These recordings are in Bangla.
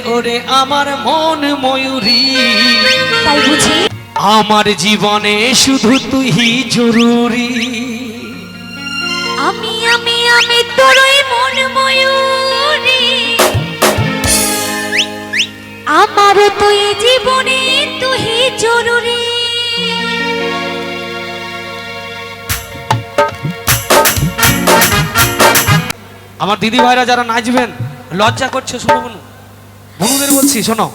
ওরে আমার মন ময়ূরী। তাই বুঝি। আমার জীবনে শুধু তুই জরুরি। আমি আমি আমি তোরই মন ময়ূরী। আমার তুই জীবনে তুই জরুরি। আমার দিদি ভাইরা যারা নাচবেন লজ্জা করছে শোনো বনুদের বলছি, শোনো।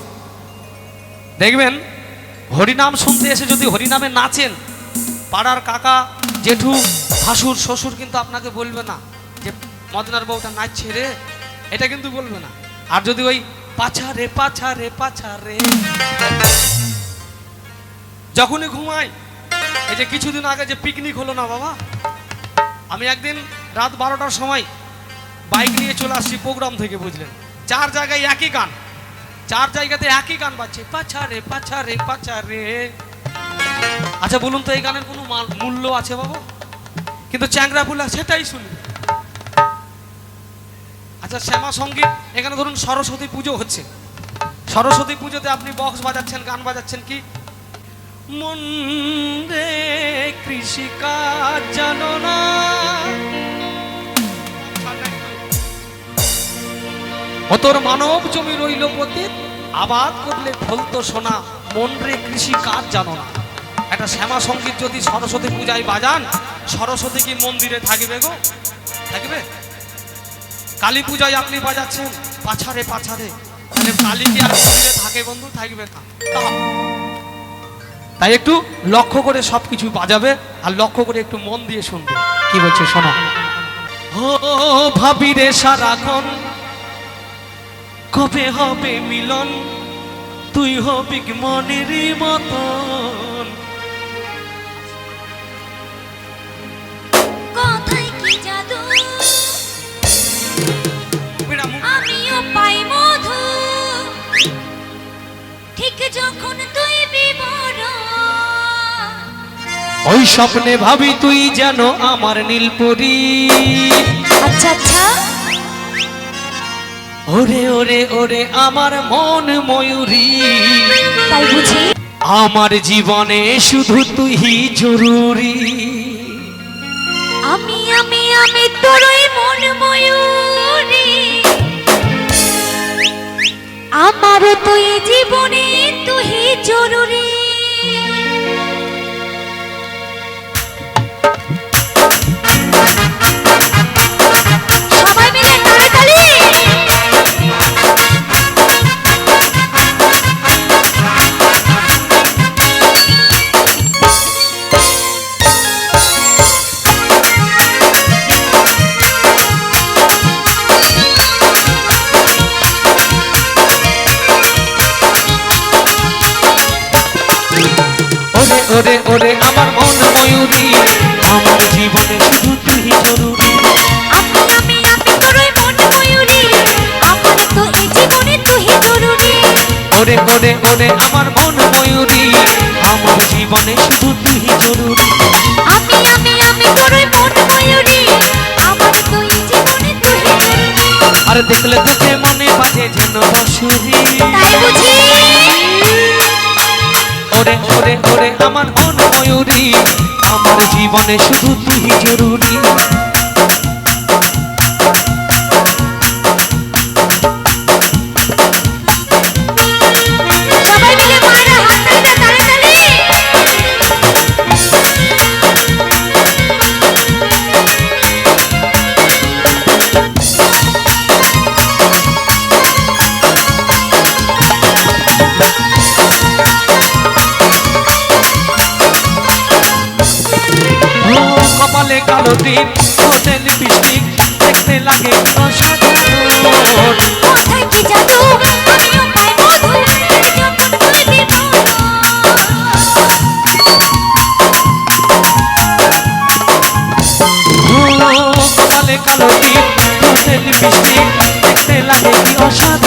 দেখবেন, হরিনাম শুনতে এসে যদি হরিনামে নাচেন, পাড়ার কাকা, জেঠু, ভাসুর, শ্বশুর কিন্তু আপনাকে বলবে না যে, মদনার বউটা নাচছে রে। এটা কিন্তু বলবে না। আর যদি ওই, পাছা রে পাছা রে পাছা রে। যখনই ঘুমাই, এই যে কিছুদিন আগে যে পিকনিক হলো না বাবা, আমি একদিন রাত বারোটার সময় বাইক নিয়ে চলে আসছি প্রোগ্রাম থেকে, বুঝলেন? চার জায়গায় একই গান। চার জায়গাতে একই গান বাজছে। পাছা রে পাছা রে পাছা রে আচ্ছা বলুন তো, এই গানের কোনো মূল্য আছে বাবা? কিন্তু চ্যাংরা ফুলা সেটাই শুনি। আচ্ছা শ্যামা সংগীত, এখানে ধরুন সরস্বতী পুজো হচ্ছে। সরস্বতী পুজোতে আপনি বক্স বাজাচ্ছেন, গান বাজাচ্ছেন কি? মন রে কৃষিকাজ জানো না ও তোর মানব জমি রইল পতিত। আবাদ করলে ফলতো সোনা, মন রে কৃষি কাজ জানো না। একটা শ্যামা সংগীত যদি সরস্বতী পূজায় বাজান, সরস্বতী কি মন্দিরে থাকবে গো? থাকবে? কালী পূজায় আপনি বাজাচ্ছেন, পাছারে পাছারে। তাহলে কালী কি আর মন্দিরে থাকে বন্ধু? থাকবে না তাই একটু লক্ষ্য করে সব কিছু বাজাবে আর লক্ষ্য করে একটু মন দিয়ে শুনবে। কি বলছে, শোনো। ও ভাবি রে সারাক্ষণ কবে হবে মিলন? তুই হবি মনের মতন? কথায় কি জাদু? আমিও পাই মধু। ঠিক যখন তুই বিবরণ। ওই স্বপ্নে ভাবি তুই যেন আমার নীলপরি। আচ্ছা আচ্ছা। ওরে ওরে ওরে আমার মন ময়ূরী। তাই বুঝি। আমার জীবনে শুধু তুই জরুরি। আমি আমি আমি তোরই মন ময়ূরী। আমার তুই জীবনে তুই জরুরি। ওরে আমার মন ময়ূরী আমার জীবনে শুধু তুই জরুরি। তুই ওরে ওরে ওরে আমার মন ময়ূরী আমার জীবনে শুধু তুই জরুরি। আমি আমি আমি তোরই মন ময়ূরী আমার তো এই জীবনে তুই জরুরি। আর দেখলে তোকে মনে বাজে যেন বসুরি তাই বুঝি। ওরে ওরে ওরে আমার মন ময়ূরী। আমার জীবনে শুধু তুই জরুরি। কপালে কালো টিপ হোটেল পিস্টিক দেখতে লাগে কপালে কালো টিপ হোটেল পিস্টিক দেখতে লাগে কি অসাধারণ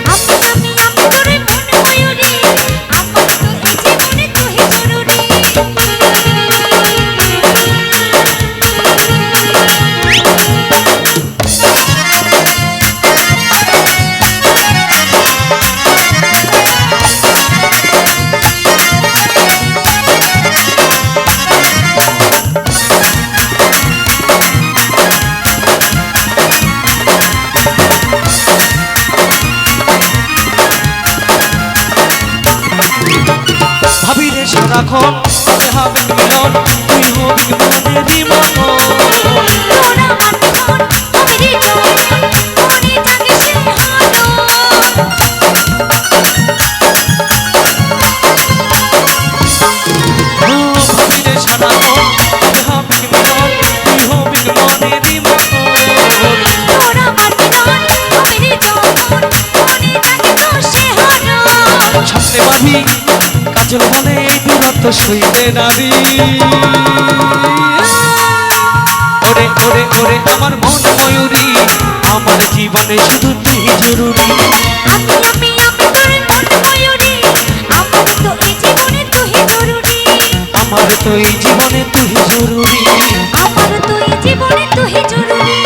রে সারাক্ষণ হবে মিলন তুই হবি মনেরই মন মনে মন মনে ভাবি কাজল বলে দূরত্ব সইবে নারী। ওরে ওরে ওরে, আমার মন ময়ূরী, আমার জীবনে শুধু তুই জরুরি। আমার তো এই জীবনে তুই জরুরি। আমার তো এই জীবনে তুই জরুরি।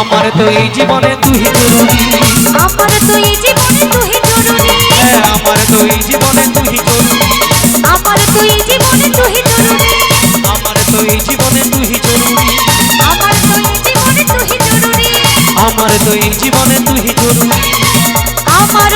আমার তো এই জীবনে তুই জরুরি আমার তো এই জীবনে আমার এই জীবনে তুই জরুরি। আমার